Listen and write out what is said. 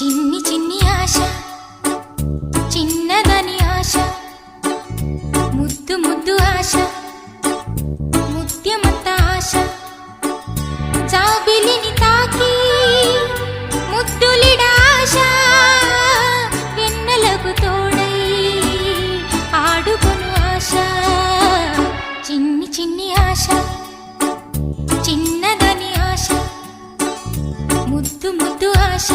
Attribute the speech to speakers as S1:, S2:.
S1: చిన్ని చిన్ని ఆశ చిన్నదని ఆశ ముద్దు ముద్దు ఆశ ముత్యమత్త ఆశ. జాబిలిని తాకి ముద్దులిడ ఆశ వెన్నెలకు తోడై ఆడుకొను ఆశ. చిన్ని చిన్ని ఆశ చిన్నదని ఆశ ముద్దు ముద్దు ఆశ.